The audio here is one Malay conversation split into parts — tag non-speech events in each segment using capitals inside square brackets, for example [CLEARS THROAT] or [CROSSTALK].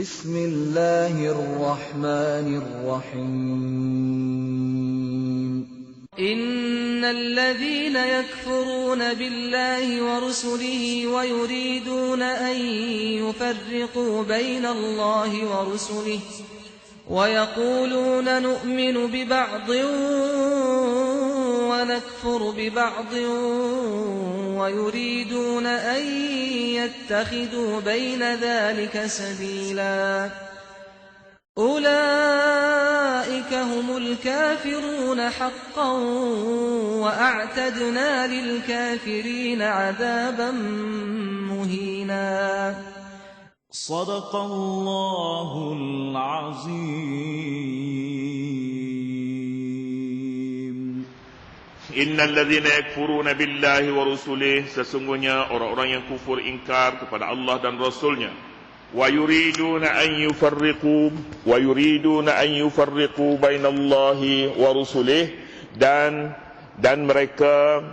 بسم الله الرحمن الرحيم. إن الذين يكفرون بالله ورسله ويريدون أن يفرقوا بين الله ورسله ويقولون نؤمن ببعض ونكفر ببعض ويريدون أن يتخذوا بين ذلك سبيلا. أولئك هم الكافرون حقا وأعتدنا للكافرين عذابا مهينا. صدق الله العظيم. Innal ladzina yakfuruna billahi wa rusulih sesungguhnya orang-orang yang kufur ingkar kepada Allah dan Rasulnya. Wa yuriduna an yufarriqu wa yuriduna an yufarriqu bainallahi wa rusulih dan dan mereka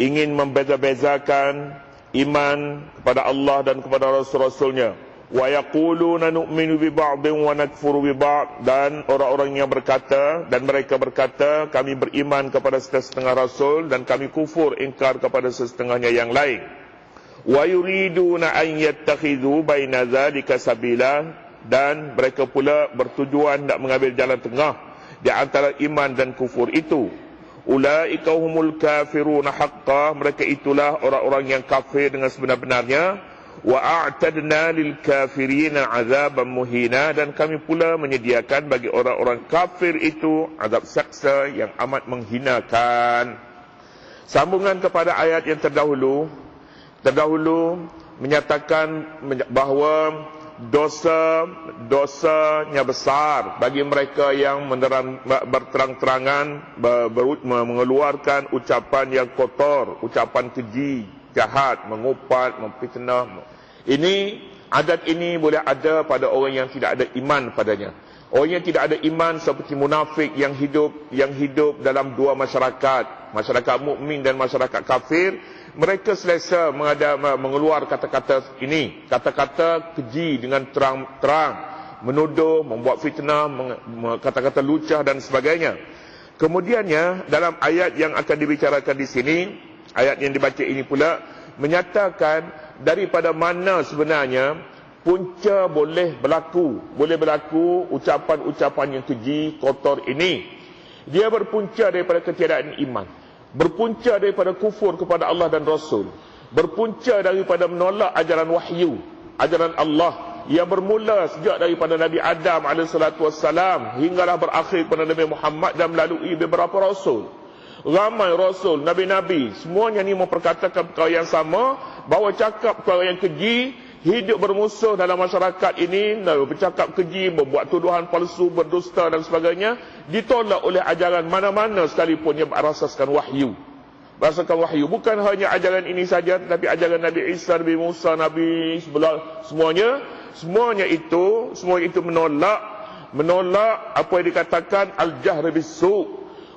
ingin membeza-bezakan iman kepada Allah dan kepada Rasul-Rasulnya wa yaquluna nu'minu bi ba'din wa nakfuru bi ba'd. Dan orang-orang yang berkata dan mereka berkata kami beriman kepada setengah rasul dan kami kufur ingkar kepada setengahnya yang lain. Wa yuriduna an yattakhidhu baina dzalika sabila. Dan mereka pula bertujuan nak mengambil jalan tengah di antara iman dan kufur itu. Ulaika humul kafirun haqqan mereka itulah orang-orang yang kafir dengan sebenar-benarnya wa a'tadna lil kafirina azaban muhina. Dan kami pula menyediakan bagi orang-orang kafir itu azab saksa yang amat menghinakan. Sambungan kepada ayat yang terdahulu. Terdahulu menyatakan bahawa dosa dosanya besar bagi mereka yang menerang, berterang-terangan ber, ber, mengeluarkan ucapan yang kotor ucapan keji jahat, mengupat, memfitnah. Ini adat ini boleh ada pada orang yang tidak ada iman padanya. Orang yang tidak ada iman seperti munafik yang hidup yang hidup dalam dua masyarakat, masyarakat mukmin dan masyarakat kafir, mereka selesa mengada, mengeluar kata-kata ini, kata-kata keji dengan terang-terang, menuduh, membuat fitnah, kata-kata lucah dan sebagainya. Kemudiannya dalam ayat yang akan dibicarakan di sini Ayat yang dibaca ini pula menyatakan daripada mana sebenarnya punca boleh berlaku, boleh berlaku ucapan-ucapan yang keji, kotor ini. Dia berpunca daripada ketiadaan iman. Berpunca daripada kufur kepada Allah dan Rasul. Berpunca daripada menolak ajaran wahyu, ajaran Allah yang bermula sejak daripada Nabi Adam AS hinggalah berakhir kepada Nabi Muhammad dan melalui beberapa Rasul ramai rasul, nabi-nabi, semuanya ni memperkatakan perkara yang sama, bahawa cakap perkara yang keji, hidup bermusuh dalam masyarakat ini, bercakap keji, membuat tuduhan palsu, berdusta dan sebagainya, ditolak oleh ajaran mana-mana sekalipun yang berasaskan wahyu. Berasaskan wahyu. Bukan hanya ajaran ini saja, tetapi ajaran Nabi Isa, Nabi Musa, Nabi sebelah, semuanya, semuanya itu, semua itu menolak, menolak apa yang dikatakan al-jahr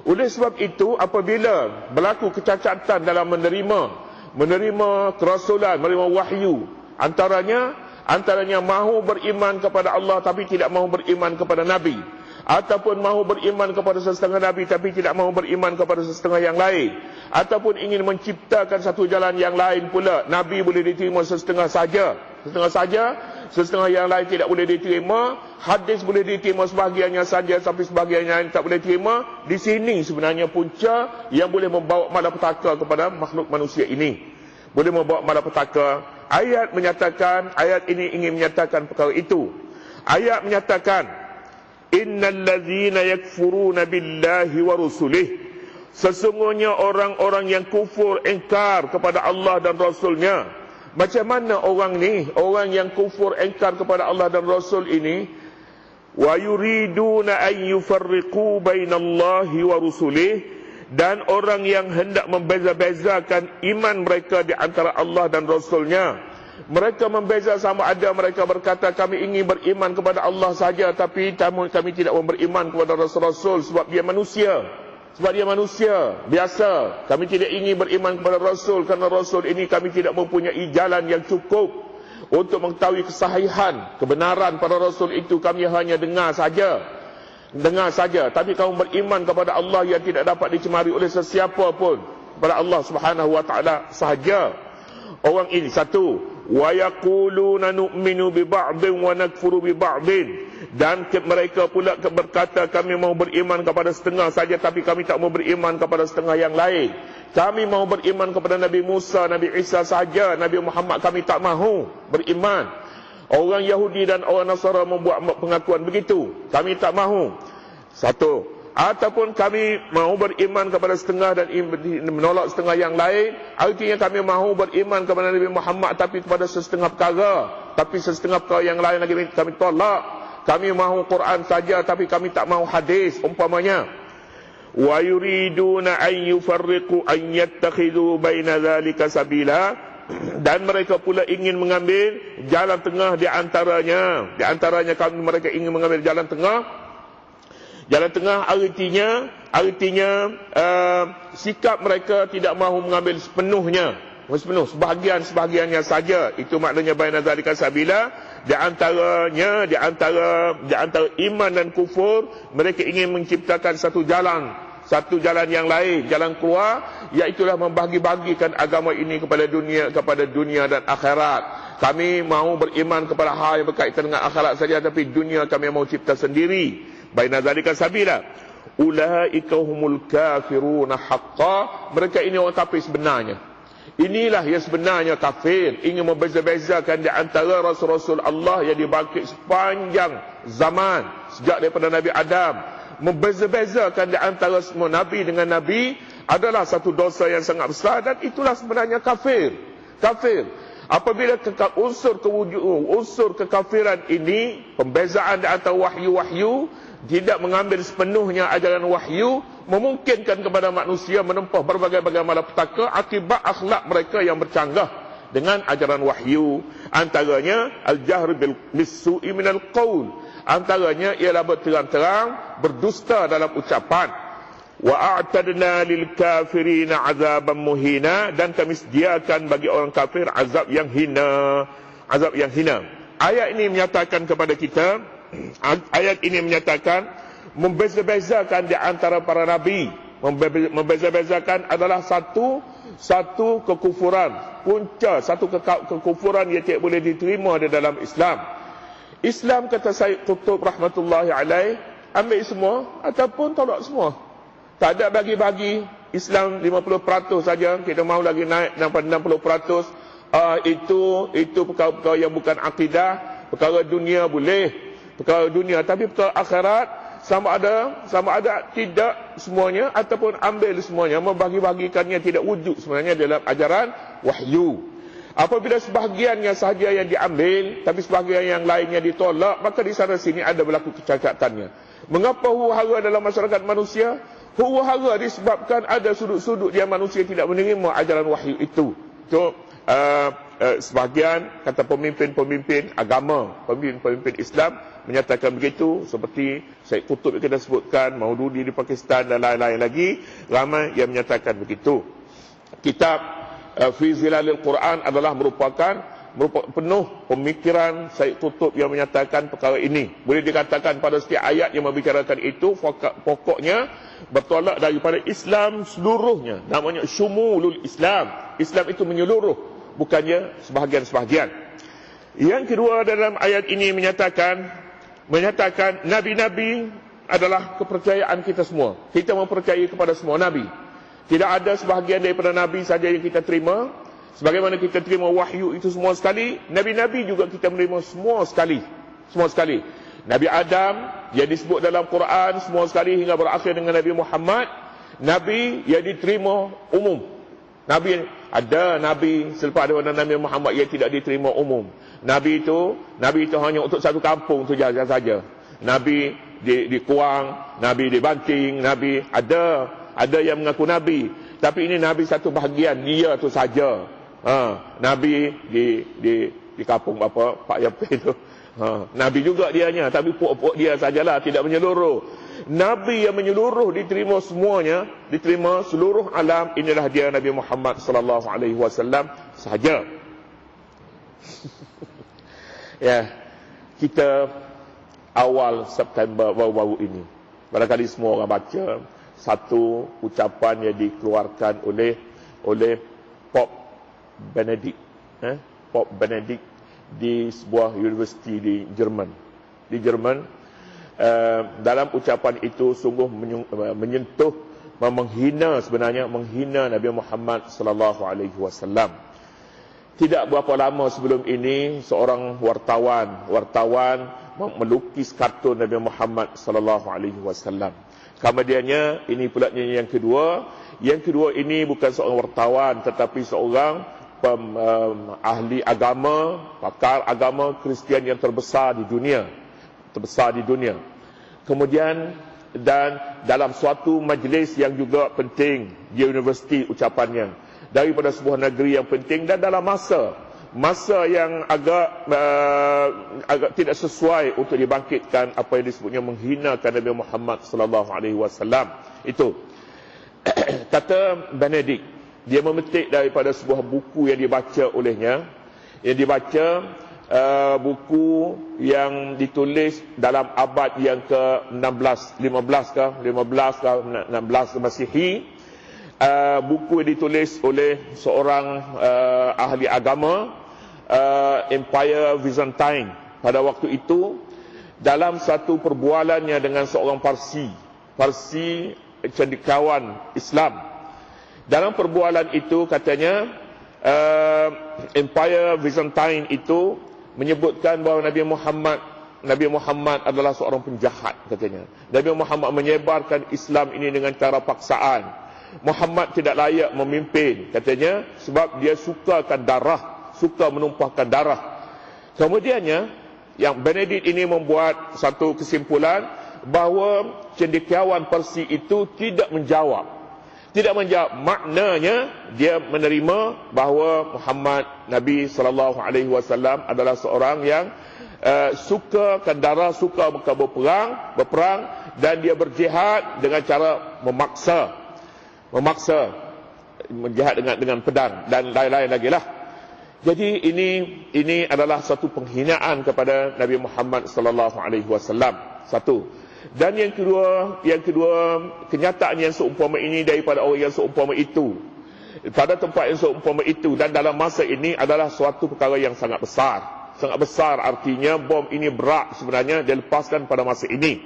Oleh sebab itu apabila berlaku kecacatan dalam menerima menerima kerasulan, menerima wahyu, antaranya antaranya mahu beriman kepada Allah tapi tidak mahu beriman kepada nabi. Ataupun mahu beriman kepada sesetengah nabi tapi tidak mahu beriman kepada sesetengah yang lain. Ataupun ingin menciptakan satu jalan yang lain pula nabi boleh diterima sesetengah saja setengah saja Setengah yang lain tidak boleh diterima. Hadis boleh diterima sebahagiannya saja tapi sebahagian yang tak boleh diterima. Di sini sebenarnya punca yang boleh membawa malapetaka kepada makhluk manusia ini. Boleh membawa malapetaka. Ayat menyatakan, ayat ini ingin menyatakan perkara itu. Ayat menyatakan, Innal ladhina yakfuruna billahi wa rusulih. Sesungguhnya orang-orang yang kufur, engkar kepada Allah dan Rasulnya. Macam mana orang ni, orang yang kufur engkar kepada Allah dan Rasul ini, wa yuriduna an yufarriqu bainallahi wa rusulih dan orang yang hendak membeza-bezakan iman mereka di antara Allah dan Rasulnya. Mereka membeza sama ada mereka berkata kami ingin beriman kepada Allah saja tapi kami tidak beriman kepada Rasul-Rasul sebab dia manusia. Sebab dia manusia biasa. Kami tidak ingin beriman kepada Rasul kerana Rasul ini kami tidak mempunyai jalan yang cukup. untuk mengetahui kesahihan, kebenaran para rasul itu kami hanya dengar saja. Dengar saja, tapi kamu beriman kepada Allah yang tidak dapat dicemari oleh sesiapa pun. Kepada Allah Subhanahu wa taala sahaja. Orang ini satu, wa yaquluna nu'minu bi ba'din Dan mereka pula berkata kami mau beriman kepada setengah saja tapi kami tak mau beriman kepada setengah yang lain. Kami mau beriman kepada Nabi Musa, Nabi Isa saja, Nabi Muhammad kami tak mahu beriman. Orang Yahudi dan orang Nasara membuat pengakuan begitu. Kami tak mahu. Satu. Ataupun kami mahu beriman kepada setengah dan menolak setengah yang lain. Artinya kami mahu beriman kepada Nabi Muhammad tapi kepada setengah perkara. Tapi setengah perkara yang lain lagi kami tolak. Kami mahu Quran saja tapi kami tak mahu hadis umpamanya. Wa yuriduna an yufarriqu an yattakhidhu baina dhalika sabila dan mereka pula ingin mengambil jalan tengah di antaranya. Di antaranya kami mereka ingin mengambil jalan tengah. Jalan tengah artinya artinya uh, sikap mereka tidak mahu mengambil sepenuhnya. Sepenuh sebahagian-sebahagiannya saja. Itu maknanya baina zalika sabila. Di antaranya di antara di antara iman dan kufur mereka ingin menciptakan satu jalan. Satu jalan yang lain jalan keluar iaitulah membagi-bagikan agama ini kepada dunia kepada dunia dan akhirat. Kami mahu beriman kepada hal yang berkaitan dengan akhirat saja tapi dunia kami mahu cipta sendiri. Baina zalika sabila. Ulaika humul kafiruna haqqan mereka ini orang kafir sebenarnya Inilah yang sebenarnya kafir ingin membeza-bezakan di antara rasul-rasul Allah yang dibangkit sepanjang zaman sejak daripada Nabi Adam membeza-bezakan di antara semua nabi dengan nabi adalah satu dosa yang sangat besar dan itulah sebenarnya kafir. Kafir. Apabila kekal unsur kewujudan, unsur kekafiran ini, pembezaan di antara wahyu-wahyu tidak mengambil sepenuhnya ajaran wahyu memungkinkan kepada manusia menempuh berbagai-bagai malapetaka akibat akhlak mereka yang bercanggah dengan ajaran wahyu. Antaranya al-jahr bil misu'i minal qaul. Antaranya ialah berterang-terang berdusta dalam ucapan wa a'tadna lil kafirin azaban muhina dan kami sediakan bagi orang kafir azab yang hina. Azab yang hina. Ayat ini menyatakan kepada kita ayat ini menyatakan membeza-bezakan di antara para nabi. Membeza-bezakan adalah satu satu kekufuran. Punca satu kekufuran yang tidak boleh diterima di dalam Islam. Islam kata Said Qutub rahmatullahi alaih ambil semua ataupun tolak semua tak ada bagi-bagi. Islam 50% saja. Kita mahu lagi naik sampai 60% uh, itu itu perkara-perkara yang bukan akidah. Perkara dunia boleh. Perkara dunia. Tapi perkara akhirat sama ada sama ada tidak semuanya ataupun ambil semuanya. Membagi-bagikannya tidak wujud sebenarnya dalam ajaran wahyu. Apabila sebahagiannya sahaja yang diambil tapi sebahagian yang lainnya ditolak maka di sana sini ada berlaku kecakatannya mengapa huru-hara dalam masyarakat manusia huru-hara disebabkan ada sudut-sudut yang manusia tidak menerima ajaran wahyu itu. Itu uh, uh, sebahagian kata pemimpin-pemimpin agama pemimpin-pemimpin Islam menyatakan begitu seperti Syed Qutub yang kita sebutkan Maududi di Pakistan dan lain-lain lagi ramai yang menyatakan begitu. Kitab uh, Fi Zilalil Quran adalah merupakan merupakan penuh pemikiran Syed Qutub yang menyatakan perkara ini boleh dikatakan pada setiap ayat yang membicarakan itu pokoknya bertolak daripada Islam seluruhnya namanya syumulul Islam Islam itu menyeluruh bukannya sebahagian-sebahagian yang kedua dalam ayat ini menyatakan menyatakan nabi-nabi adalah kepercayaan kita semua. Kita mempercayai kepada semua nabi. Tidak ada sebahagian daripada nabi saja yang kita terima. Sebagaimana kita terima wahyu itu semua sekali, nabi-nabi juga kita menerima semua sekali. Semua sekali. Nabi Adam yang disebut dalam Quran semua sekali hingga berakhir dengan Nabi Muhammad, nabi yang diterima umum. Nabi ada nabi selepas daripada Nabi Muhammad yang tidak diterima umum. Nabi itu, Nabi itu hanya untuk satu kampung saja saja. Nabi di, di Kuang, Nabi di Banting, Nabi ada ada yang mengaku Nabi. Tapi ini Nabi satu bahagian dia tu saja. Ha, Nabi di di di kampung apa Pak Yapi [LAUGHS] itu. Ha, Nabi juga dianya tapi pokok-pokok dia sajalah tidak menyeluruh. Nabi yang menyeluruh diterima semuanya, diterima seluruh alam inilah dia Nabi Muhammad sallallahu alaihi wasallam sahaja. [LAUGHS] Ya, kita awal September baru-baru ini. Barangkali semua orang baca satu ucapan yang dikeluarkan oleh oleh Pop Benedict, eh? Pop Benedict di sebuah universiti di Jerman. Di Jerman, uh, dalam ucapan itu sungguh menyentuh, menghina sebenarnya menghina Nabi Muhammad sallallahu alaihi wasallam. Tidak berapa lama sebelum ini seorang wartawan, wartawan melukis kartun Nabi Muhammad sallallahu alaihi wasallam. Kemudiannya ini pula yang kedua, yang kedua ini bukan seorang wartawan tetapi seorang pem, um, ahli agama, pakar agama Kristian yang terbesar di dunia, terbesar di dunia. Kemudian dan dalam suatu majlis yang juga penting di universiti ucapannya. Daripada sebuah negeri yang penting dan dalam masa. Masa yang agak uh, agak tidak sesuai untuk dibangkitkan apa yang disebutnya menghinakan Nabi Muhammad sallallahu alaihi wasallam. Itu. [CLEARS THROAT] Kata Benedict dia memetik daripada sebuah buku yang dibaca olehnya. Yang dibaca uh, buku yang ditulis dalam abad yang ke-16 15 ke 15 ke 16 Masihi. Uh, buku yang ditulis oleh seorang uh, ahli agama uh, Empire Byzantine. Pada waktu itu dalam satu perbualannya dengan seorang Parsi Parsi cendekiawan Islam dalam perbualan itu katanya uh, Empire Byzantine itu menyebutkan bahawa Nabi Muhammad Nabi Muhammad adalah seorang penjahat katanya. Nabi Muhammad menyebarkan Islam ini dengan cara paksaan. Muhammad tidak layak memimpin katanya sebab dia sukakan darah suka menumpahkan darah kemudiannya yang Benedict ini membuat satu kesimpulan bahawa cendekiawan Persi itu tidak menjawab tidak menjawab maknanya dia menerima bahawa Muhammad Nabi sallallahu alaihi wasallam adalah seorang yang uh, suka darah suka berperang berperang dan dia berjihad dengan cara memaksa memaksa menjahat dengan dengan pedang dan lain-lain lagi lah. Jadi ini ini adalah satu penghinaan kepada Nabi Muhammad sallallahu alaihi wasallam. Satu. Dan yang kedua, yang kedua kenyataan yang seumpama ini daripada orang yang seumpama itu. Pada tempat yang seumpama itu dan dalam masa ini adalah suatu perkara yang sangat besar. Sangat besar artinya bom ini berat sebenarnya dilepaskan pada masa ini.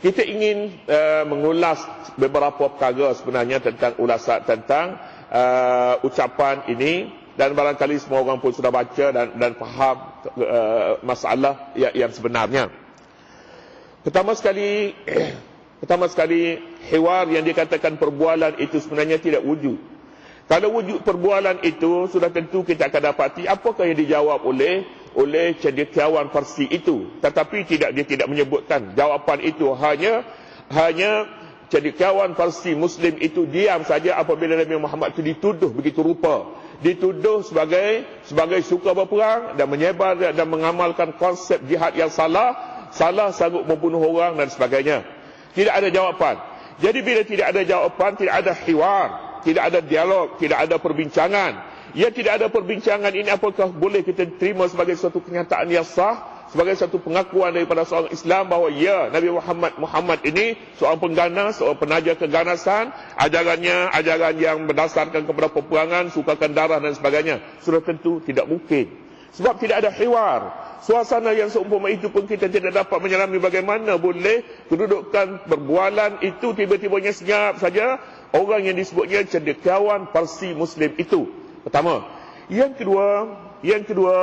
Kita ingin uh, mengulas beberapa perkara sebenarnya tentang ulasan tentang uh, ucapan ini dan barangkali semua orang pun sudah baca dan dan faham uh, masalah yang, yang sebenarnya. Pertama sekali [CLEARS THROAT] pertama sekali hewar yang dikatakan perbualan itu sebenarnya tidak wujud. Kalau wujud perbualan itu sudah tentu kita akan dapati apakah yang dijawab oleh oleh cendekiawan Parsi itu. Tetapi tidak dia tidak menyebutkan jawapan itu. Hanya hanya cendekiawan Parsi Muslim itu diam saja apabila Nabi Muhammad itu dituduh begitu rupa. Dituduh sebagai sebagai suka berperang dan menyebar dan mengamalkan konsep jihad yang salah salah sanggup membunuh orang dan sebagainya tidak ada jawapan jadi bila tidak ada jawapan tidak ada hiwar tidak ada dialog tidak ada perbincangan Ya tidak ada perbincangan ini apakah boleh kita terima sebagai satu kenyataan yang sah sebagai satu pengakuan daripada seorang Islam bahawa ya Nabi Muhammad Muhammad ini seorang pengganas, seorang penaja keganasan, ajarannya ajaran yang berdasarkan kepada peperangan, sukakan darah dan sebagainya. Sudah tentu tidak mungkin. Sebab tidak ada hiwar. Suasana yang seumpama itu pun kita tidak dapat menyelami bagaimana boleh kedudukan berbualan itu tiba-tibanya senyap saja orang yang disebutnya cendekiawan Parsi Muslim itu pertama yang kedua yang kedua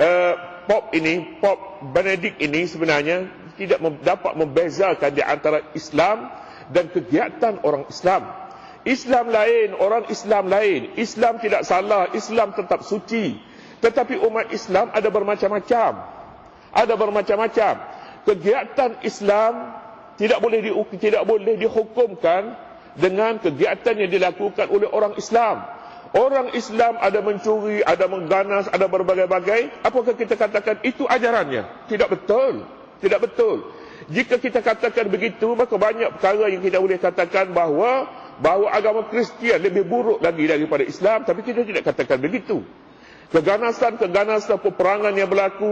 uh, [CLEARS THROAT] pop ini pop Benedict ini sebenarnya tidak dapat membezakan di antara Islam dan kegiatan orang Islam Islam lain, orang Islam lain. Islam tidak salah, Islam tetap suci. Tetapi umat Islam ada bermacam-macam. Ada bermacam-macam. Kegiatan Islam tidak boleh di, tidak boleh dihukumkan dengan kegiatan yang dilakukan oleh orang Islam. Orang Islam ada mencuri, ada mengganas, ada berbagai-bagai. Apakah kita katakan itu ajarannya? Tidak betul. Tidak betul. Jika kita katakan begitu, maka banyak perkara yang kita boleh katakan bahawa bahawa agama Kristian lebih buruk lagi daripada Islam. Tapi kita tidak katakan begitu. Keganasan-keganasan peperangan yang berlaku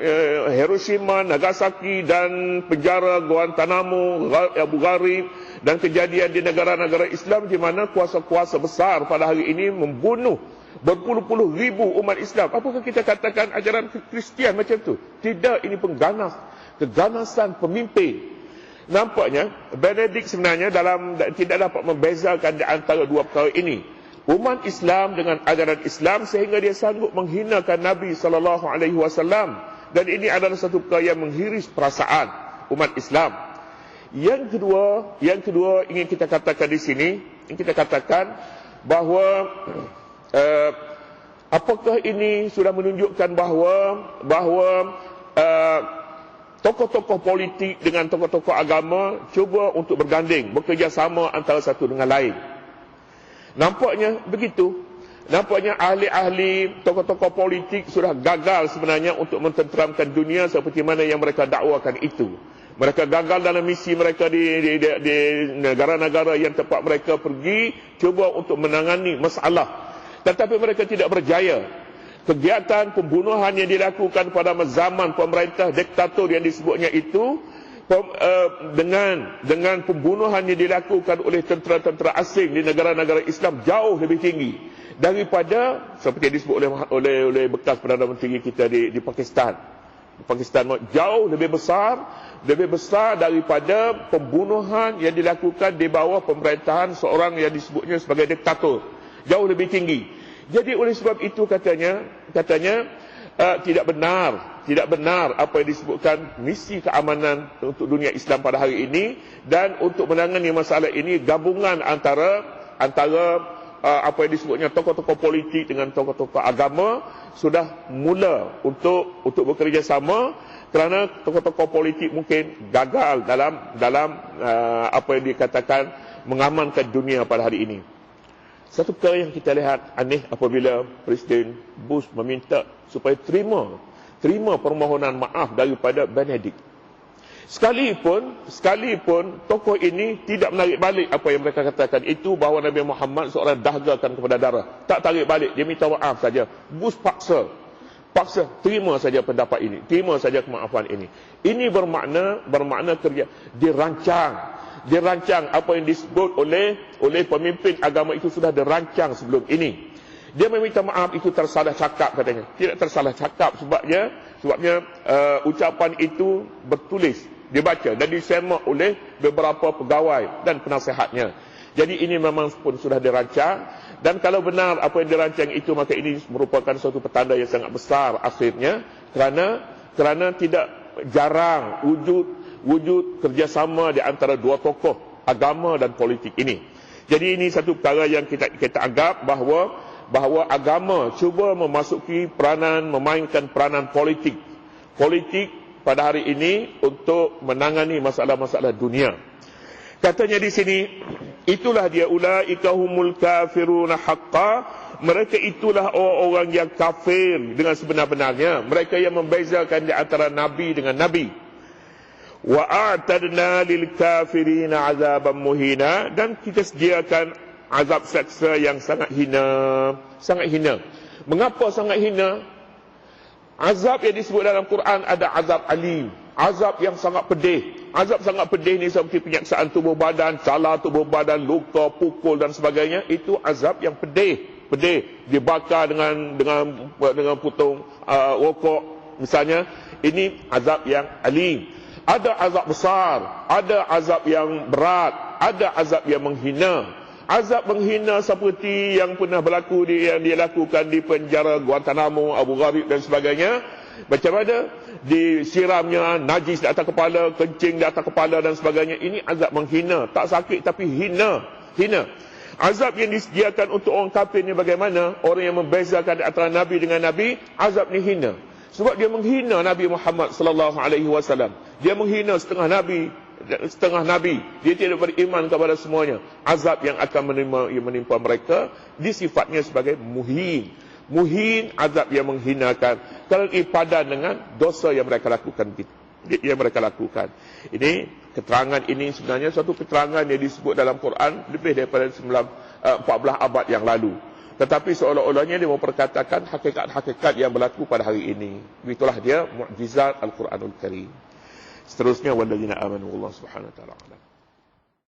eh, Hiroshima, Nagasaki dan penjara Guantanamo, Abu Ghraib dan kejadian di negara-negara Islam di mana kuasa-kuasa besar pada hari ini membunuh berpuluh-puluh ribu umat Islam. Apakah kita katakan ajaran Kristian macam tu? Tidak, ini pengganas. Keganasan pemimpin. Nampaknya Benedict sebenarnya dalam tidak dapat membezakan di antara dua perkara ini umat Islam dengan ajaran Islam sehingga dia sanggup menghinakan Nabi sallallahu alaihi wasallam dan ini adalah satu perkara yang menghiris perasaan umat Islam. Yang kedua, yang kedua ingin kita katakan di sini, ingin kita katakan bahawa uh, [CLEARS THROAT] apakah ini sudah menunjukkan bahawa bahawa uh, tokoh-tokoh politik dengan tokoh-tokoh agama cuba untuk berganding, bekerjasama antara satu dengan lain. Nampaknya begitu. Nampaknya ahli-ahli tokoh-tokoh politik sudah gagal sebenarnya untuk mententeramkan dunia seperti mana yang mereka dakwakan itu. Mereka gagal dalam misi mereka di, negara-negara yang tempat mereka pergi cuba untuk menangani masalah. Tetapi mereka tidak berjaya. Kegiatan pembunuhan yang dilakukan pada zaman pemerintah diktator yang disebutnya itu Eh, dengan dengan pembunuhan yang dilakukan oleh tentera-tentera asing di negara-negara Islam jauh lebih tinggi daripada seperti yang disebut oleh oleh, oleh bekas perdana menteri kita di di Pakistan. Pakistan jauh lebih besar lebih besar daripada pembunuhan yang dilakukan di bawah pemerintahan seorang yang disebutnya sebagai diktator jauh lebih tinggi jadi oleh sebab itu katanya katanya uh, tidak benar tidak benar apa yang disebutkan misi keamanan untuk dunia Islam pada hari ini dan untuk menangani masalah ini gabungan antara antara uh, apa yang disebutnya tokoh-tokoh politik dengan tokoh-tokoh agama sudah mula untuk untuk bekerjasama kerana tokoh-tokoh politik mungkin gagal dalam dalam uh, apa yang dikatakan mengamankan dunia pada hari ini. Satu perkara yang kita lihat aneh apabila Presiden Bush meminta supaya terima terima permohonan maaf daripada Benedict. Sekalipun, sekalipun tokoh ini tidak menarik balik apa yang mereka katakan itu bahawa Nabi Muhammad seorang dahgakan kepada darah. Tak tarik balik, dia minta maaf saja. Bush paksa. Paksa, terima saja pendapat ini. Terima saja kemaafan ini. Ini bermakna, bermakna kerja. Dirancang dirancang apa yang disebut oleh oleh pemimpin agama itu sudah dirancang sebelum ini. Dia meminta maaf itu tersalah cakap katanya. Tidak tersalah cakap sebabnya sebabnya uh, ucapan itu bertulis, dibaca dan disemak oleh beberapa pegawai dan penasihatnya. Jadi ini memang pun sudah dirancang dan kalau benar apa yang dirancang itu maka ini merupakan suatu petanda yang sangat besar akhirnya kerana kerana tidak jarang wujud wujud kerjasama di antara dua tokoh agama dan politik ini. Jadi ini satu perkara yang kita kita anggap bahawa bahawa agama cuba memasuki peranan memainkan peranan politik politik pada hari ini untuk menangani masalah-masalah dunia. Katanya di sini itulah dia ulaika humul kafiruna haqqan mereka itulah orang-orang yang kafir dengan sebenar-benarnya mereka yang membezakan di antara nabi dengan nabi wa a'tadna lil kafirin azaban muhina. Dan kita sediakan azab seksa yang sangat hina. Sangat hina. Mengapa sangat hina? Azab yang disebut dalam Quran ada azab alim. Azab yang sangat pedih. Azab sangat pedih ni seperti penyaksaan tubuh badan cala tubuh badan luka pukul dan sebagainya itu azab yang pedih. Pedih. Dibakar dengan dengan dengan putung uh, rokok misalnya. Ini azab yang alim ada azab besar, ada azab yang berat, ada azab yang menghina. Azab menghina seperti yang pernah berlaku di, yang dia lakukan di penjara Guantanamo, Abu Ghraib dan sebagainya. Macam mana? Disiramnya najis di atas kepala, kencing di atas kepala dan sebagainya. Ini azab menghina. Tak sakit tapi hina. Hina. Azab yang disediakan untuk orang kafir ni bagaimana? Orang yang membezakan antara Nabi dengan Nabi, azab ni hina. Sebab dia menghina Nabi Muhammad sallallahu alaihi wasallam. Dia menghina setengah nabi, setengah nabi. Dia tidak beriman kepada semuanya. Azab yang akan menimpa, yang menimpa mereka disifatnya sebagai muhin. Muhin azab yang menghinakan. Kalau ipadan dengan dosa yang mereka lakukan yang mereka lakukan. Ini keterangan ini sebenarnya satu keterangan yang disebut dalam Quran lebih daripada 14 eh, abad yang lalu. tetapi seolah-olahnya dia memperkatakan hakikat-hakikat yang berlaku pada hari ini itulah dia mukjizat al-Quranul Karim seterusnya walladzina amanu Allah Subhanahu wa taala